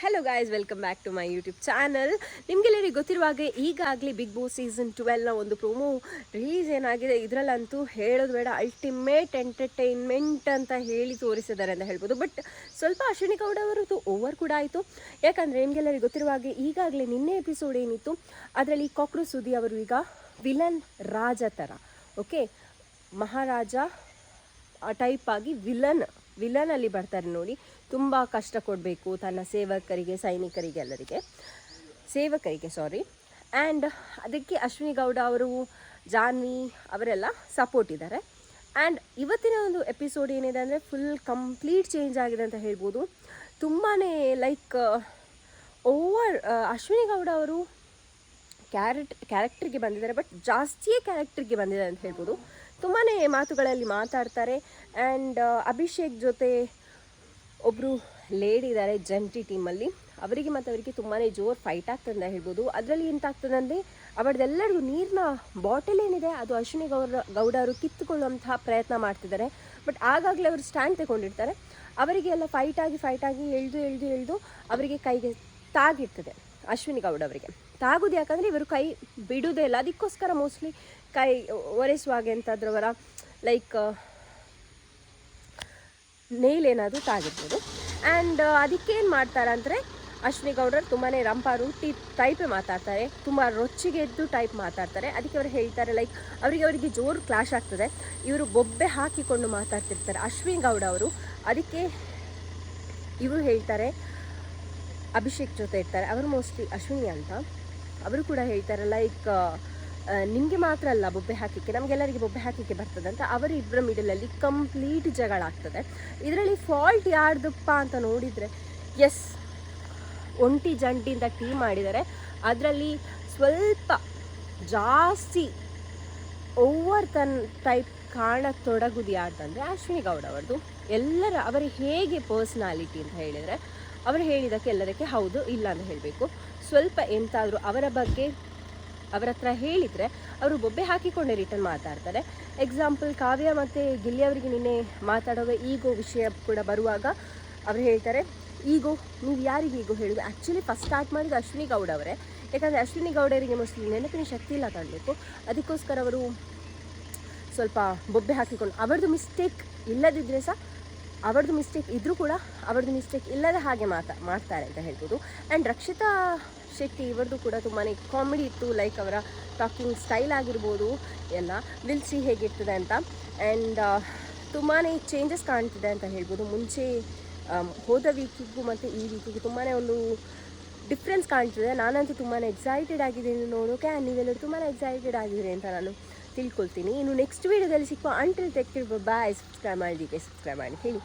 Hello guys welcome back to my YouTube channel ನಿಮಗೆಲ್ಲರಿಗೆ ಗೊತ್ತಿರುವ ಹಾಗೆ ಈಗಾಗಲೇ ಬಿಗ್ ಬಾಸ್ ಸೀಸನ್ ಟ್ವೆಲ್ನ ಒಂದು ಪ್ರೋಮೋ ರಿಲೀಸ್ ಏನಾಗಿದೆ ಇದರಲ್ಲಂತೂ ಹೇಳೋದು ಬೇಡ ಅಲ್ಟಿಮೇಟ್ ಎಂಟರ್ಟೈನ್ಮೆಂಟ್ ಅಂತ ಹೇಳಿ ತೋರಿಸಿದ್ದಾರೆ ಅಂತ ಹೇಳ್ಬೋದು. ಬಟ್ ಸ್ವಲ್ಪ ಅಶ್ವಿನಿ ಗೌಡ ಅವರದ್ದು ಓವರ್ ಕೂಡ ಆಯಿತು. ಯಾಕಂದರೆ ನಿಮಗೆಲ್ಲರಿಗೆ ಗೊತ್ತಿರುವ ಹಾಗೆ ಈಗಾಗಲೇ ನಿನ್ನೆ ಎಪಿಸೋಡ್ ಏನಿತ್ತು, ಅದರಲ್ಲಿ ಕಾಕ್ರೋಚ್ ಸುದಿ ಅವರು ಈಗ ವಿಲನ್ ರಾಜ ಥರ ಓಕೆ ಮಹಾರಾಜ ಆ ಟೈಪ್ ಆಗಿ ವಿಲನ್ ವಿಲನ್ ಅಲ್ಲಿ ಬರ್ತಾರೆ ನೋಡಿ. ತುಂಬ ಕಷ್ಟ ಕೊಡಬೇಕು ತನ್ನ ಸೇವಕರಿಗೆ, ಸೈನಿಕರಿಗೆ ಎಲ್ಲರಿಗೆ. ಸೇವಕರಿಗೆ ಸಾರಿ ಆ್ಯಂಡ್ ಅದಕ್ಕೆ ಅಶ್ವಿನಿ ಗೌಡ ಅವರು, ಜಾನ್ವಿ ಅವರೆಲ್ಲ ಸಪೋರ್ಟ್ ಇದ್ದಾರೆ. ಆ್ಯಂಡ್ ಇವತ್ತಿನ ಒಂದು ಎಪಿಸೋಡ್ ಏನಿದೆ ಅಂದರೆ ಫುಲ್ ಕಂಪ್ಲೀಟ್ ಚೇಂಜ್ ಆಗಿದೆ ಅಂತ ಹೇಳ್ಬೋದು. ತುಂಬಾ ಲೈಕ್ ಓವರ್ ಅಶ್ವಿನಿ ಗೌಡ ಅವರು ಕ್ಯಾರೆಟ್ ಕ್ಯಾರೆಕ್ಟ್ರಿಗೆ ಬಂದಿದ್ದಾರೆ ಬಟ್ ಜಾಸ್ತಿಯೇ ಕ್ಯಾರೆಕ್ಟ್ರಿಗೆ ಬಂದಿದ್ದಾರೆ ಅಂತ ಹೇಳ್ಬೋದು. ತುಂಬಾ ಮಾತುಗಳಲ್ಲಿ ಮಾತಾಡ್ತಾರೆ. ಆ್ಯಂಡ್ ಅಭಿಷೇಕ್ ಜೊತೆ ಒಬ್ಬರು ಲೇಡಿ ಇದ್ದಾರೆ ಜಂಟಿ ಟೀಮಲ್ಲಿ ಅವರಿಗೆ ಮತ್ತು ಅವರಿಗೆ ತುಂಬಾ ಜೋರು ಫೈಟ್ ಆಗ್ತದೆ ಅಂತ ಹೇಳ್ಬೋದು. ಅದರಲ್ಲಿ ಎಂತಾಗ್ತದಂದರೆ ಅವರದೆಲ್ಲರಿಗೂ ನೀರಿನ ಬಾಟಲ್ ಏನಿದೆ, ಅದು ಅಶ್ವಿನಿ ಗೌಡ ಗೌಡ ಅವರು ಕಿತ್ತುಕೊಳ್ಳುವಂತಹ ಪ್ರಯತ್ನ ಮಾಡ್ತಿದ್ದಾರೆ. ಬಟ್ ಆಗಾಗಲೇ ಅವರು ಸ್ಟ್ಯಾಂಡ್ ತಗೊಂಡಿರ್ತಾರೆ. ಅವರಿಗೆ ಎಲ್ಲ ಫೈಟ್ ಆಗಿ ಫೈಟ್ ಆಗಿ ಎಳ್ದು ಎಳ್ದು ಎಳ್ದು ಅವರಿಗೆ ಕೈಗೆ ತಾಗಿರ್ತದೆ ಅಶ್ವಿನಿ ಗೌಡ ಅವರಿಗೆ. ತಾಗೋದು ಯಾಕಂದರೆ ಇವರು ಕೈ ಬಿಡುವುದೇ ಇಲ್ಲ. ಅದಕ್ಕೋಸ್ಕರ ಮೋಸ್ಟ್ಲಿ ಕೈ ಒರೆಸುವಾಗ ಅವರ ಲೈಕ್ ನೇಲ್ ಏನಾದರೂ ತಾಗಿರ್ಬೋದು. ಆ್ಯಂಡ್ ಅದಕ್ಕೇನು ಮಾಡ್ತಾರೆ ಅಂದರೆ, ಅಶ್ವಿನಿ ಗೌಡರು ತುಂಬಾ ರಂಪ ರೂಟಿ ಟೈಪೇ ಮಾತಾಡ್ತಾರೆ, ತುಂಬ ರೊಚ್ಚಿಗೆ ಎದ್ದು ಟೈಪ್ ಮಾತಾಡ್ತಾರೆ. ಅದಕ್ಕೆ ಅವರು ಹೇಳ್ತಾರೆ ಲೈಕ್ ಅವರಿಗೆ ಅವರಿಗೆ ಜೋರು ಕ್ಲಾಶ್ ಆಗ್ತದೆ. ಇವರು ಬೊಬ್ಬೆ ಹಾಕಿಕೊಂಡು ಮಾತಾಡ್ತಿರ್ತಾರೆ. ಅಶ್ವಿನಿ ಗೌಡ ಅವರು ಅದಕ್ಕೆ ಇವರು ಹೇಳ್ತಾರೆ, ಅಭಿಷೇಕ್ ಜೊತೆ ಇರ್ತಾರೆ. ಅವರು ಮೋಸ್ಟ್ಲಿ ಅಶ್ವಿನಿ ಅಂತ. ಅವರು ಕೂಡ ಹೇಳ್ತಾರೆ ಲೈಕ್ ನಿಮಗೆ ಮಾತ್ರ ಅಲ್ಲ ಬೊಬ್ಬೆ ಹಾಕಲಿಕ್ಕೆ ನಮಗೆಲ್ಲರಿಗೆ ಬೊಬ್ಬೆ ಹಾಕಲಿಕ್ಕೆ ಬರ್ತದಂತ ಅವರಿಬ್ಬರ ಮಿಡಲಲ್ಲಿ ಕಂಪ್ಲೀಟ್ ಜಗಳ ಆಗ್ತದೆ. ಇದರಲ್ಲಿ ಫಾಲ್ಟ್ ಯಾರ್ದಪ್ಪ ಅಂತ ನೋಡಿದರೆ ಎಸ್ ಒಂಟಿ ಜಂಟಿಯಿಂದ ಟೀ ಮಾಡಿದ್ದಾರೆ. ಅದರಲ್ಲಿ ಸ್ವಲ್ಪ ಜಾಸ್ತಿ ಓವರ್ ತನ್ ಟೈಪ್ ಕಾಣತೊಡಗುದು ಯಾರ್ದಂದರೆ ಅಶ್ವಿನಿ ಗೌಡ ಅವರದು ಎಲ್ಲರ, ಅವರ ಹೇಗೆ ಪರ್ಸ್ನಾಲಿಟಿ ಅಂತ ಹೇಳಿದರೆ, ಅವರು ಹೇಳಿದಕ್ಕೆ ಎಲ್ಲದಕ್ಕೆ ಹೌದು, ಇಲ್ಲ ಅಂತ ಹೇಳಬೇಕು. ಸ್ವಲ್ಪ ಎಂತಾದರೂ ಅವರ ಬಗ್ಗೆ ಅವರ ಹತ್ರ ಹೇಳಿದರೆ ಅವರು ಬೊಬ್ಬೆ ಹಾಕಿಕೊಂಡೇ ರಿಟರ್ನ್ ಮಾತಾಡ್ತಾರೆ ಎಕ್ಸಾಂಪಲ್ ಕಾವ್ಯ ಮತ್ತು ಗಿಲ್ಲಿ ಅವರಿಗೆ ನಿನ್ನೆ ಮಾತಾಡುವ ಈಗೋ ವಿಷಯ ಕೂಡ ಬರುವಾಗ ಅವರು ಹೇಳ್ತಾರೆ ಈಗೋ ನೀವು ಯಾರಿಗೆ ಈಗೋ ಹೇಳೋದು ಆ್ಯಕ್ಚುಲಿ ಫಸ್ಟ್ ಸ್ಟಾರ್ಟ್ ಮಾಡಿದ್ದು ಅಶ್ವಿನಿ ಗೌಡ ಅವರೇ. ಯಾಕಂದರೆ ಅಶ್ವಿನಿ ಗೌಡರಿಗೆ ಮೋಸ್ಟ್ಲಿ ನೆನಪಿನ ಶಕ್ತಿ ಇಲ್ಲ ಕಾಣಬೇಕು. ಅದಕ್ಕೋಸ್ಕರ ಅವರು ಸ್ವಲ್ಪ ಬೊಬ್ಬೆ ಹಾಕಿಕೊಂಡು ಅವರದು ಮಿಸ್ಟೇಕ್ ಇಲ್ಲದಿದ್ದರೆ ಸಹ ಅವರದು ಮಿಸ್ಟೇಕ್ ಇದ್ದರೂ ಕೂಡ ಅವ್ರದ್ದು ಮಿಸ್ಟೇಕ್ ಇಲ್ಲದ ಹಾಗೆ ಮಾತಾ, ಮಾಡ್ತಾರೆ ಅಂತ ಹೇಳ್ಬೋದು. ಆ್ಯಂಡ್ ರಕ್ಷಿತಾ ಶೆಟ್ಟಿ ಇವ್ರದ್ದು ಕೂಡ ತುಂಬಾ ಕಾಮಿಡಿ ಇತ್ತು ಲೈಕ್ ಅವರ ಟಾಕಿಂಗ್ ಸ್ಟೈಲ್ ಆಗಿರ್ಬೋದು, ಎಲ್ಲ. ವಿಲ್ ಸಿ ಹೇಗಿರ್ತದೆ ಅಂತ. ಆ್ಯಂಡ್ ತುಂಬಾ ಚೇಂಜಸ್ ಕಾಣ್ತಿದೆ ಅಂತ ಹೇಳ್ಬೋದು. ಮುಂಚೆ ಹೋದ ವೀಕಿಗೂ ಮತ್ತು ಈ ವೀಕಿಗೂ ತುಂಬಾ ಒಂದು ಡಿಫ್ರೆನ್ಸ್ ಕಾಣ್ತಿದೆ. ನಾನಂತೂ ತುಂಬಾ ಎಕ್ಸೈಟೆಡ್ ಆಗಿದ್ದೀನಿ ನೋಡೋಕೆ ಆ್ಯಂಡ್ ನೀವೆಲ್ಲರೂ ತುಂಬಾ ಎಕ್ಸೈಟೆಡ್ ಆಗಿದ್ದೀರಿ ಅಂತ ನಾನು ತಿಳ್ಕೊಳ್ತೀನಿ. ಇನ್ನು ನೆಕ್ಸ್ಟ್ ವೀಡಿಯೋದಲ್ಲಿ ಸಿಕ್ಕುವ ಅಂಟಿಲ್ ತೆಕ್ಕಿರ್ಬ ಬಾಯ್ ಸಬ್ಸ್ಕ್ರೈಬ್ ಮಾಡಿದ್ದಕ್ಕೆ ಸಬ್ಸ್ಕ್ರೈಬ್ ಮಾಡಿ ಹೇಳಿ.